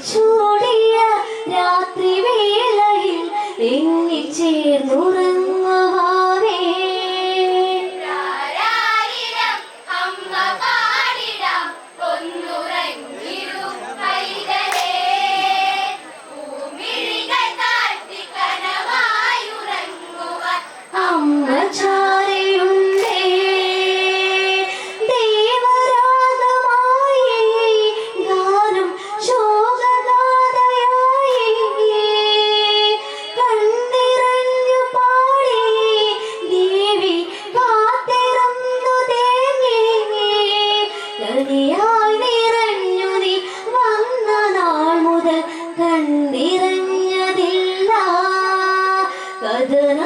പൂക്കളായി രാത്രി വേളയിൽ എന്നിച്ചേർന്നുറ సాధన